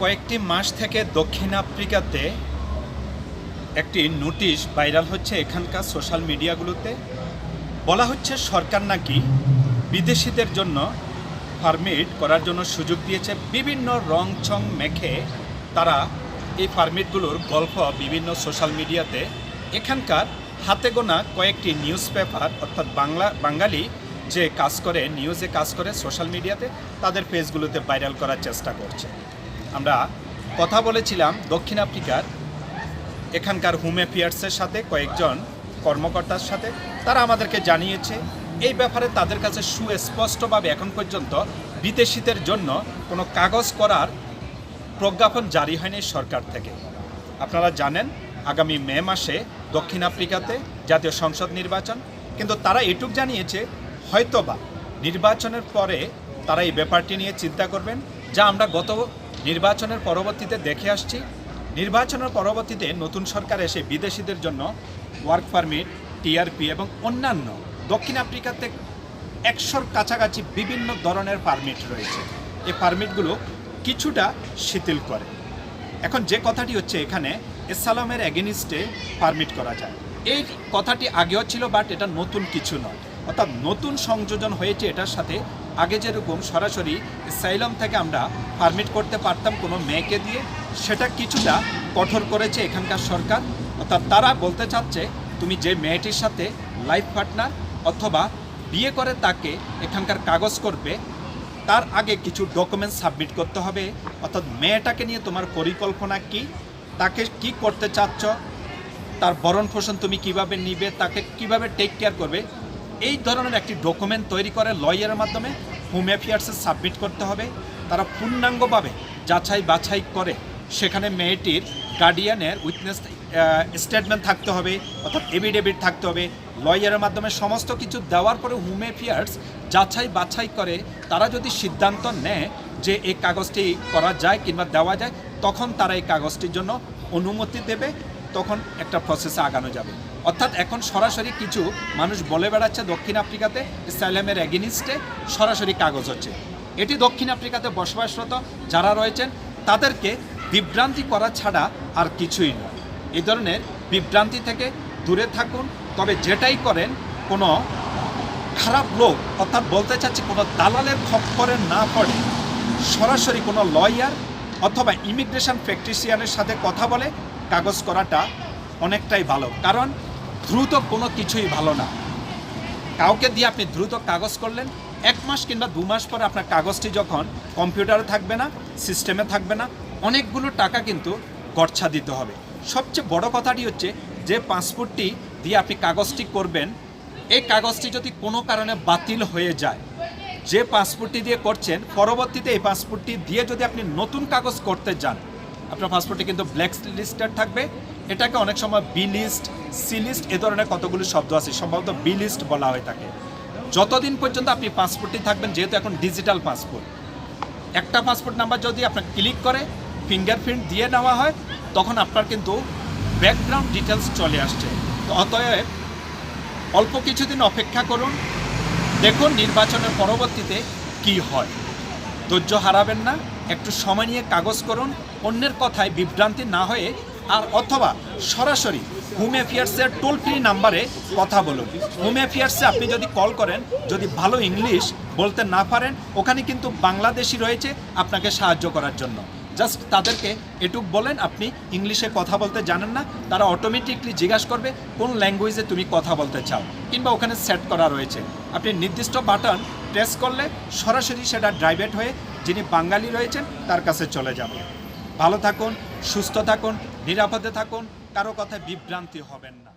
কয়েকটি মাস থেকে দক্ষিণ আফ্রিকাতে একটি নোটিশ ভাইরাল হচ্ছে এখানকার সোশ্যাল মিডিয়াগুলোতে। বলা হচ্ছে সরকার নাকি বিদেশিদের জন্য ফার্মিট করার জন্য সুযোগ দিয়েছে। বিভিন্ন রং চং মেখে তারা এই ফার্মিটগুলোর গল্প বিভিন্ন সোশ্যাল মিডিয়াতে। এখানকার হাতে গোনা কয়েকটি নিউজ পেপার অর্থাৎ বাংলা, বাঙালি যে কাজ করে, নিউজে কাজ করে সোশ্যাল মিডিয়াতে, তাদের পেজগুলোতে ভাইরাল করার চেষ্টা করছে। আমরা কথা বলেছিলাম দক্ষিণ আফ্রিকার এখানকার হোম অ্যাফেয়ার্সের সাথে, কয়েকজন কর্মকর্তার সাথে। তারা আমাদেরকে জানিয়েছে, এই ব্যাপারে তাদের কাছে সুস্পষ্টভাবে এখন পর্যন্ত বিদেশিদের জন্য কোনো কাগজ করার প্রজ্ঞাপন জারি হয়নি সরকার থেকে। আপনারা জানেন, আগামী মে মাসে দক্ষিণ আফ্রিকাতে জাতীয় সংসদ নির্বাচন, কিন্তু তারা এটুক জানিয়েছে, হয়তোবা নির্বাচনের পরে তারা এই ব্যাপারটি নিয়ে চিন্তা করবেন, যা আমরা গত নির্বাচনের পরবর্তীতে দেখে আসছি। নির্বাচনের পরবর্তীতে নতুন সরকার এসে বিদেশিদের জন্য ওয়ার্ক পারমিট টিআরপি এবং অন্যান্য দক্ষিণ আফ্রিকাতে একশোর কাছাকাছি বিভিন্ন ধরনের পারমিট রয়েছে। এই পারমিটগুলো কিছুটা শিথিল করে। এখন যে কথাটি হচ্ছে এখানে, এসালামের এগেনিস্টে পারমিট করা যায়। এই কথাটি আগেও ছিল বাট এটা নতুন কিছু নয়। অর্থাৎ নতুন সংযোজন হয়েছে এটার সাথে আগে যেরকম সরাসরি সাইলম থেকে আমরা পারমিট করতে পারতাম কোনো মেয়েকে দিয়ে, সেটা কিছুটা কঠোর করেছে এখানকার সরকার। অর্থাৎ তারা বলতে চাচ্ছে, তুমি যে মেয়েটির সাথে লাইফ পার্টনার অথবা বিয়ে করে তাকে এখানকার কাগজ করবে, তার আগে কিছু ডকুমেন্টস সাবমিট করতে হবে। অর্থাৎ মেয়েটাকে নিয়ে তোমার পরিকল্পনা কি? তাকে কি করতে চাচ্ছ? তার ভরণ পোষণ তুমি কীভাবে নিবে? তাকে কীভাবে টেক কেয়ার করবে? এই ধরনের একটি ডকুমেন্ট তৈরি করে লয়ারের মাধ্যমে হোম অ্যাফেয়ার্সে সাবমিট করতে হবে। তারা পূর্ণাঙ্গভাবে যাচাই বাছাই করে। সেখানে মেয়েটির গার্ডিয়ানের উইটনেস স্টেটমেন্ট থাকতে হবে, অর্থাৎ এভিডেভিট থাকতে হবে। লয়ারের মাধ্যমে সমস্ত কিছু দেওয়ার পরে হোম অ্যাফেয়ার্স যাচাই বাছাই করে। তারা যদি সিদ্ধান্ত নেয় যে এই কাগজটি করা যায় কিংবা দেওয়া যায়, তখন তারা এই কাগজটির জন্য অনুমতি দেবে। তখন একটা প্রসেসে আগানো যাবে। অর্থাৎ এখন সরাসরি কিছু মানুষ বলে বেড়াচ্ছে দক্ষিণ আফ্রিকাতে সাইলামের এগেনিস্টে সরাসরি কাগজ হচ্ছে। এটি দক্ষিণ আফ্রিকাতে বসবাসরত যারা রয়েছেন, তাদেরকে বিভ্রান্তি করা ছাড়া আর কিছুই নয়। এই ধরনের বিভ্রান্তি থেকে দূরে থাকুন, তবে যেটাই করেন, কোনো খারাপ লোক, অর্থাৎ বলতে চাচ্ছি কোনো দালালের খপ্পরে না পড়ে, সরাসরি কোনো লয়ার অথবা ইমিগ্রেশন প্র্যাকটিশিয়ানের সাথে কথা বলে কাগজ করাটা অনেকটাই ভালো। কারণ দ্রুত কোনো কিছুই ভালো না। কাউকে দিয়ে আপনি দ্রুত কাগজ করলেন, এক মাস কিংবা দু মাস পরে আপনার কাগজটি যখন কম্পিউটারে থাকবে না, সিস্টেমে থাকবে না, অনেকগুলো টাকা কিন্তু গচ্ছা দিতে হবে। সবচেয়ে বড় কথাটি হচ্ছে যে পাসপোর্টটি দিয়ে আপনি কাগজটি করবেন, এই কাগজটি যদি কোনো কারণে বাতিল হয়ে যায়, যে পাসপোর্টটি দিয়ে করছেন, পরবর্তীতে এই পাসপোর্টটি দিয়ে যদি আপনি নতুন কাগজ করতে যান, আপনার পাসপোর্টটি কিন্তু ব্ল্যাক লিস্টেড থাকবে এটাকে অনেক সময় বি লিস্ট সি লিস্ট এ ধরনের কতগুলো শব্দ আছে, সম্ভবত বি লিস্ট বলা হয়ে থাকে যতদিন পর্যন্ত আপনি পাসপোর্টটি থাকবেন, যেহেতু এখন ডিজিটাল পাসপোর্ট একটা পাসপোর্ট নাম্বার যদি আপনার ক্লিক করে ফিঙ্গারপ্রিন্ট দিয়ে নেওয়া হয়, তখন আপনার কিন্তু ব্যাকগ্রাউন্ড ডিটেলস চলে আসছে। অতএব অল্প কিছুদিন অপেক্ষা করুন, দেখুন নির্বাচনের পরবর্তীতে কি হয়। ধৈর্য হারাবেন না, একটু সময় নিয়ে কাগজ করুন, অন্যের কথায় বিভ্রান্তি না হয়ে আর অথবা সরাসরি হোম অ্যাফেয়ার্সের টোল ফ্রি নাম্বারে কথা বলুন। হোম অ্যাফেয়ার্সে আপনি যদি কল করেন, যদি ভালো ইংলিশ বলতে না পারেন, ওখানে কিন্তু বাংলাদেশি রয়েছে আপনাকে সাহায্য করার জন্য। জাস্ট তাদেরকে এটুক বলেন, আপনি ইংলিশে কথা বলতে জানেন না, তারা অটোমেটিকলি জিজ্ঞাসা করবে কোন ল্যাঙ্গুয়েজে তুমি কথা বলতে চাও, কিংবা ওখানে সেট করা রয়েছে। আপনি নির্দিষ্ট বাটন প্রেস করলে সরাসরি সেটা ড্রাইভেট হয়ে যিনি বাঙালি রয়েছেন, তার কাছে চলে যাবে। ভালো থাকুন, সুস্থ থাকুন নিরাপদে থাকুন কারও কথায় বিভ্রান্তি হবেন না।